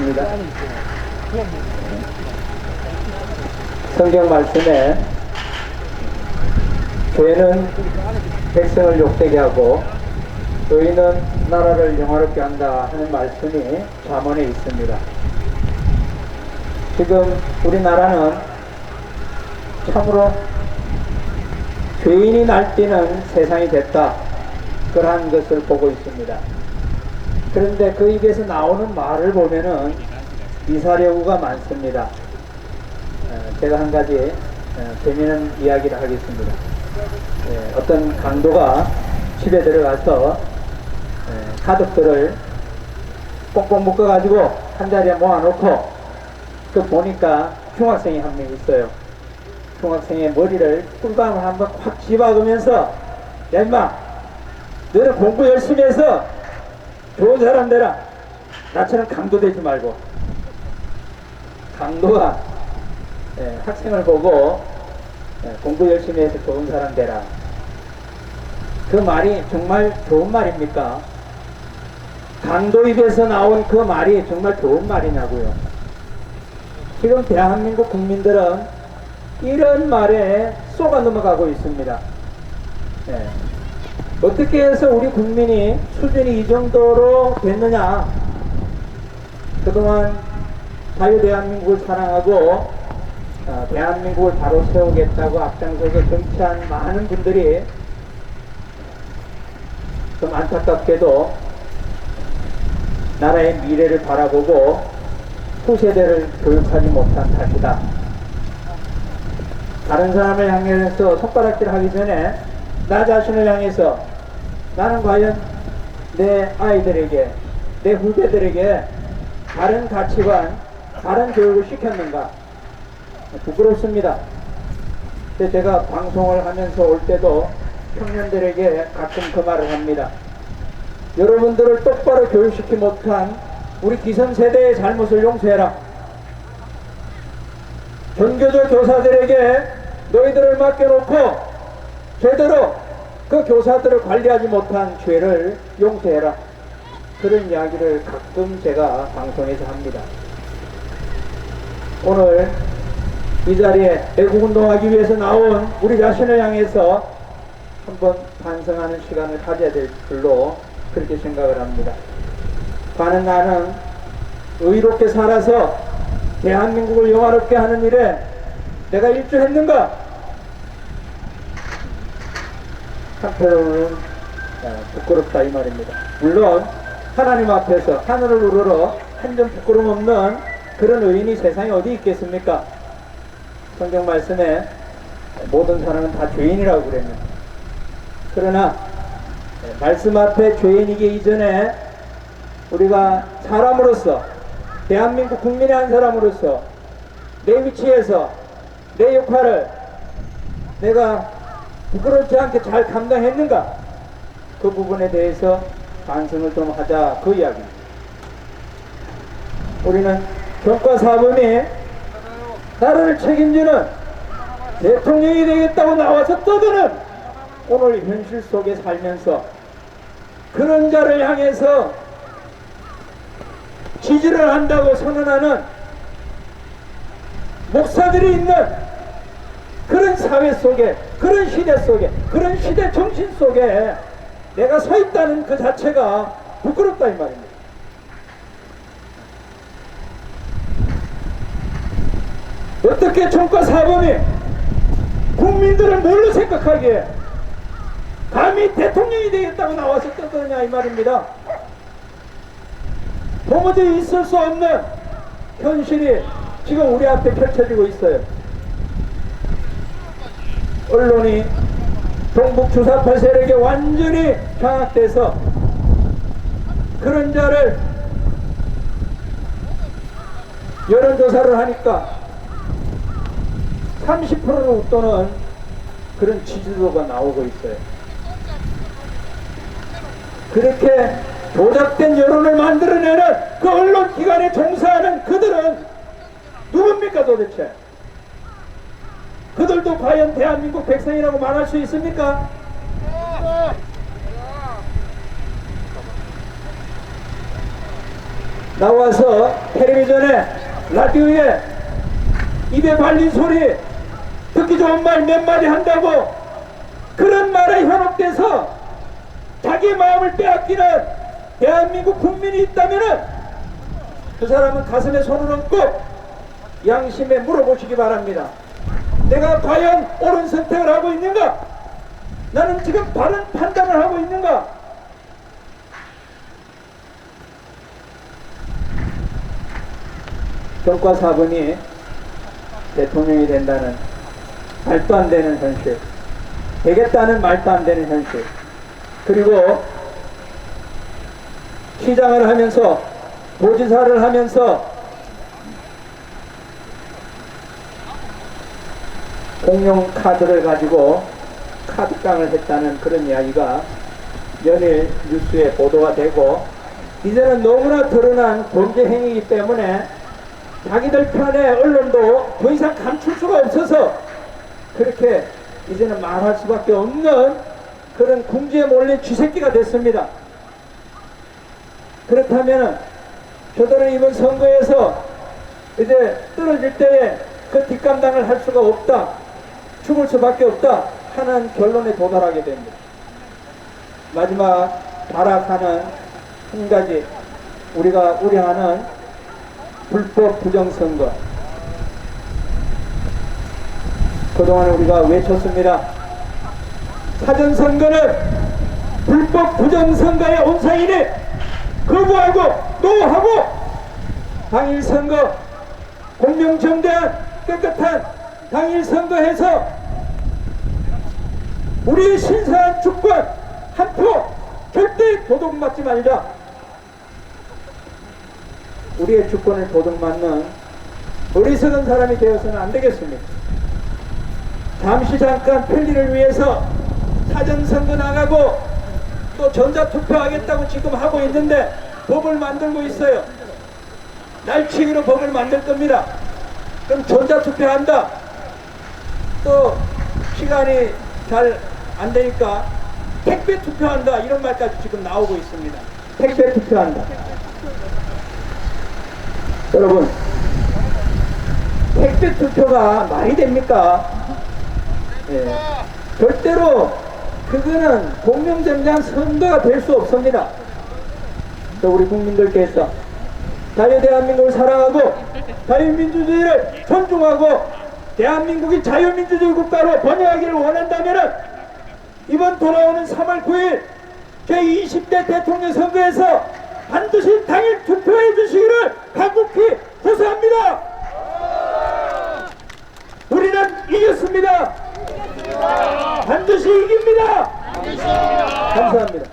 하겠습니다. 성경 말씀에 죄는 백성을 욕되게 하고 의인은 나라를 영화롭게 한다 하는 말씀이 잠언에 있습니다. 지금 우리나라는 참으로 죄인이 날뛰는 세상이 됐다. 그러한 것을 보고 있습니다. 그런데 그 입에서 나오는 말을 보면은 미사려구가 많습니다. 어, 제가 한 가지 어, 재미있는 이야기를 하겠습니다. 예, 어떤 강도가 집에 들어가서 예, 가족들을 꽁꽁 묶어가지고 한 자리에 모아놓고 그 보니까 중학생이 한 명 있어요. 중학생의 머리를 꿀밤을 한번 확 집어가면서 야 임마 너는 공부 열심히 해서 좋은 사람 되라 나처럼 강도 되지 말고 강도가 예, 학생을 보고 예, 공부 열심히 해서 좋은 사람 되라 그 말이 정말 좋은 말입니까? 강도 입에서 나온 그 말이 정말 좋은 말이냐고요 지금 대한민국 국민들은 이런 말에 쏘가 넘어가고 있습니다. 예. 어떻게 해서 우리 국민이 수준이 이 정도로 됐느냐? 그동안 자유 대한민국을 사랑하고 어, 대한민국을 바로 세우겠다고 앞장서서 정치한 많은 분들이 좀 안타깝게도 나라의 미래를 바라보고 후세대를 교육하지 못한 탓이다. 다른 사람을 향해서 손가락질 하기 전에 나 자신을 향해서 나는 과연 내 아이들에게 내 후배들에게 다른 가치관 다른 교육을 시켰는가? 부끄럽습니다. 제가 방송을 하면서 올 때도 청년들에게 가끔 그 말을 합니다. 여러분들을 똑바로 교육시키 못한 우리 기성 세대의 잘못을 용서해라. 전교조 교사들에게 너희들을 맡겨놓고 제대로 그 교사들을 관리하지 못한 죄를 용서해라. 그런 이야기를 가끔 제가 방송에서 합니다. 오늘 이 자리에 애국운동하기 위해서 나온 우리 자신을 향해서 한번 반성하는 시간을 가져야 될 줄로 그렇게 생각을 합니다. 과는 나는 의롭게 살아서 대한민국을 영화롭게 하는 일에 내가 일조했는가? 한편으로는 어, 부끄럽다 이 말입니다. 물론 하나님 앞에서 하늘을 우러러 한 점 부끄럼 없는 그런 의인이 세상에 어디 있겠습니까? 성경 말씀에 모든 사람은 다 죄인이라고 그랬는데 그러나 네, 말씀 앞에 죄인이기 이전에 우리가 사람으로서 대한민국 국민의 한 사람으로서 내 위치에서 내 역할을 내가 부끄럽지 않게 잘 감당했는가 그 부분에 대해서 반성을 좀 하자 그 이야기입니다. 우리는 경과 사범이 나라를 책임지는 대통령이 되겠다고 나와서 떠드는 오늘 현실 속에 살면서 그런 자를 향해서 지지를 한다고 선언하는 목사들이 있는 그런 사회 속에 그런 시대 속에 그런 시대 정신 속에 내가 서 있다는 그 자체가 부끄럽다 이 말입니다. 어떻게 총과 사범이 국민들을 뭘로 생각하기에 감히 대통령이 되겠다고 나와서 떠드냐 이 말입니다. 도무지 있을 수 없는 현실이 지금 우리 앞에 펼쳐지고 있어요. 언론이 동북 주사파 세력에 완전히 장악돼서 그런 자를 여론조사를 하니까 30%는 웃도는 그런 지지도가 나오고 있어요. 그렇게 조작된 여론을 만들어내는 그 언론 기관에 종사하는 그들은 누굽니까 도대체? 그들도 과연 대한민국 백성이라고 말할 수 있습니까? 나와서 텔레비전에 라디오에 입에 발린 소리 듣기 좋은 말 몇 마디 한다고 그런 말에 현혹돼서 자기 마음을 빼앗기는 대한민국 국민이 있다면은 그 사람은 가슴에 손을 얹고 양심에 물어보시기 바랍니다. 내가 과연 옳은 선택을 하고 있는가? 나는 지금 바른 판단을 하고 있는가? 정과 4번이 대통령이 된다는 말도 안 되는 현실, 되겠다는 말도 안 되는 현실, 그리고 시장을 하면서 도지사를 하면서 공용 카드를 가지고 카드깡을 했다는 그런 이야기가 연일 뉴스에 보도가 되고 이제는 너무나 드러난 범죄 행위이기 때문에 자기들 편의 언론도 더 이상 감출 수가 없어서 그렇게 이제는 말할 수밖에 없는 그런 궁지에 몰린 쥐새끼가 됐습니다. 그렇다면 저들은 이번 선거에서 이제 떨어질 때에 그 뒷감당을 할 수가 없다. 죽을 수밖에 없다 하는 결론에 도달하게 됩니다. 마지막 발악하는 한 가지 우리가 우려하는 불법 부정선거 그동안 우리가 외쳤습니다. 사전선거는 불법 부정선거의 온상이니 거부하고 노하고 당일 선거 공명정대한 깨끗한 당일 선거해서 우리의 신성한 주권 한 표 절대 도둑맞지 말자. 우리의 주권을 도둑맞는 어리석은 사람이 되어서는 안 되겠습니다. 잠시 잠깐 편리를 위해서 사전 선거 나가고 또 전자투표 하겠다고 지금 하고 있는데 법을 만들고 있어요. 날치기로 법을 만들 겁니다. 그럼 전자투표 한다. 또 시간이 잘 안 되니까 택배 투표한다. 이런 말까지 지금 나오고 있습니다. 택배 투표한다. 여러분, 택배 투표가 말이 됩니까? 예. 절대로 그거는 공명정장 선거가 될 수 없습니다. 또 우리 국민들께서 자유 대한민국을 사랑하고 자유민주주의를 존중하고 대한민국이 자유민주주의 국가로 번영하기를 원한다면 이번 돌아오는 3월 9일 제20대 대통령 선거에서 반드시 당일 투표해 주시기를 간곡히 호소합니다. 우리는 이겼습니다. 반드시 이깁니다. 감사합니다.